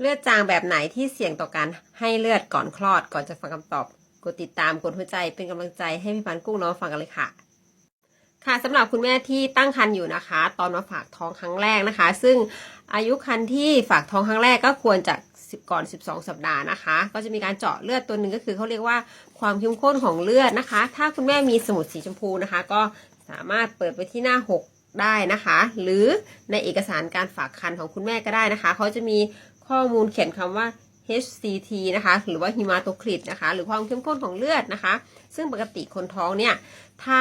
เลือดจางแบบไหนที่เสี่ยงต่อการให้เลือดก่อนคลอดก่อนจะฟังคำตอบ กดติดตามกดหัวใจเป็นกำลังใจให้พี่ปันกุ้งเนาะฟังกันเลยค่ะ ค่ะสำหรับคุณแม่ที่ตั้งครรภ์อยู่นะคะ ตอนมาฝากท้องครั้งแรกนะคะ ซึ่งอายุครรภ์ที่ฝากท้องครั้งแรกก็ควรจะ10ก่อน 12 สัปดาห์นะคะ ก็จะมีการเจาะเลือดตัวหนึ่งก็คือเขาเรียกว่าความเข้มข้นของเลือดนะคะ ถ้าคุณแม่มีสมุดสีชมพูนะคะ ก็สามารถเปิดไปที่หน้า 6 ได้นะคะ หรือในเอกสารการฝากครรภ์ของคุณแม่ก็ได้นะคะ เขาจะมีข้อมูลเขียนคำว่า HCT นะคะ หรือว่าฮิมาโตคริตนะคะ หรือความเข้มข้นของเลือดนะคะ ซึ่งปกติคนท้องเนี่ย ถ้า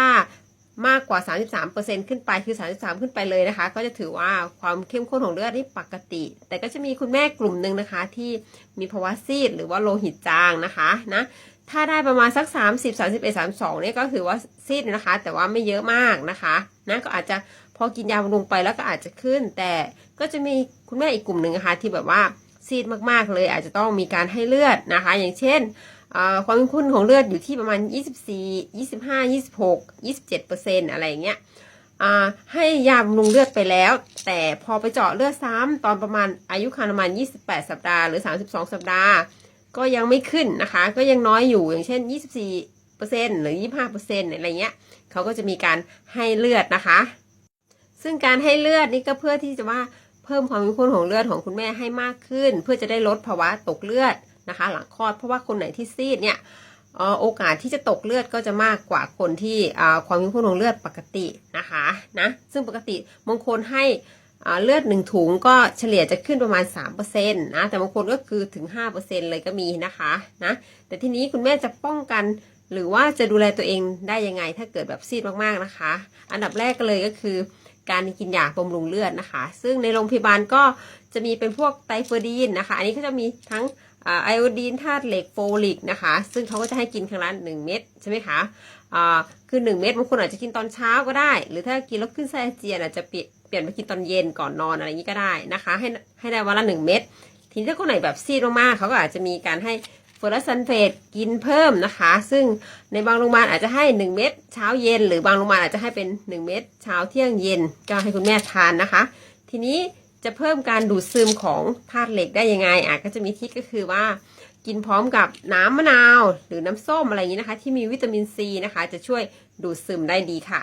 มากกว่า 33%ขึ้นไป คือ 33 ขึ้นไปเลยนะคะ ก็จะถือว่าความเข้มข้นของเลือดนี่ปกติ แต่ก็จะมีคุณแม่กลุ่มหนึ่งนะคะ ที่มีภาวะซีดหรือว่าโลหิตจางนะคะ นะ ถ้าได้ประมาณสัก 30 31 32เนี่ยก็ถือว่าซีดนะคะ แต่ว่าไม่เยอะมากนะคะนะก็อาจจะพอกินยาบำรุงไปแล้วก็อาจจะขึ้น แต่ก็จะมีคุณแม่อีกกลุ่มหนึ่งนะคะ ที่แบบว่าซีดมากๆเลย อาจจะต้องมีการให้เลือดนะคะ อย่างเช่นความเข้มข้นของเลือดอยู่ที่ประมาณ 24 25 26 27เปอร์เซ็นต์อะไรอย่างเงี้ยให้ยาบำรุงเลือดไปแล้ว แต่พอไปเจาะเลือดซ้ำตอนประมาณอายุครรภ์ประมาณ 28 สัปดาห์หรือ 32 สัปดาห์ ก็ยังไม่ขึ้นนะคะ ก็ยังน้อยอยู่อย่างเช่น 24เปอร์เซ็นหรือ 25เปอร์เซ็นอะไรเงี้ยเขาก็จะมีการให้เลือดนะคะ ซึ่งการให้เลือดนี่ก็เพื่อที่จะว่าเพิ่มความเข้มข้นของเลือดของคุณแม่ให้มากขึ้น เพื่อจะได้ลดภาวะตกเลือดนะคะ หลังคลอดเพราะว่าคนไหนที่ซีดเนี่ยโอกาสที่จะตกเลือดก็จะมากกว่าคนที่ความเข้มข้นของเลือดปกตินะคะนะซึ่งปกติบางคนให้ เลือดหนึ่งถุงก็เฉลี่ยจะขึ้นประมาณ3%นะแต่บางคนก็คือถึง 5%เลยก็มีนะคะนะแต่ทีนี้คุณแม่จะป้องกันหรือว่าจะดูแลตัวเองได้ยังไงถ้าเกิดแบบซีดมากๆนะคะ อันดับแรกก็เลยก็คือ การกินยาบำรุงเลือดนะคะ ซึ่งในโรงพยาบาลก็จะมีเป็นพวกไตรเฟอร์ดีนนะคะ อันนี้ก็จะมีทั้ง ไอโอดีนธาตุเหล็กโฟลิกนะคะ ซึ่งเขาก็จะให้กินครั้งละหนึ่งเม็ดใช่ไหมคะคือหนึ่งเม็ดบางคนอาจจะกินตอนเช้าก็ได้ หรือถ้ากินแล้วขึ้นไส้อาเจียนอาจจะเปลี่ยนเปลี่ยนไปกินตอนเย็นก่อนนอนอะไรอย่างนี้ก็ได้นะคะ ให้ให้ได้วันละหนึ่งเม็ดทีนี้ถ้าคนไหนแบบซีดมากๆเขาก็อาจจะมีการให้เฟอร์ซันเฟตกินเพิ่มนะคะ ซึ่งในบางโรงพยาบาลอาจจะให้ 1 เม็ดเช้าเย็น หรือบางโรงพยาบาลอาจจะให้เป็น 1 เม็ดเช้าเที่ยงเย็นก็ให้คุณแม่ทานนะคะ ทีนี้ จะเพิ่มการดูดซึมของธาตุเหล็กได้ยังไงอะก็จะมีทิศก็คือว่า กินพร้อมกับน้ำมะนาว หรือน้ำส้มอะไรอย่างนี้นะคะ ที่มีวิตามินซีนะคะ จะช่วยดูดซึมได้ดีค่ะ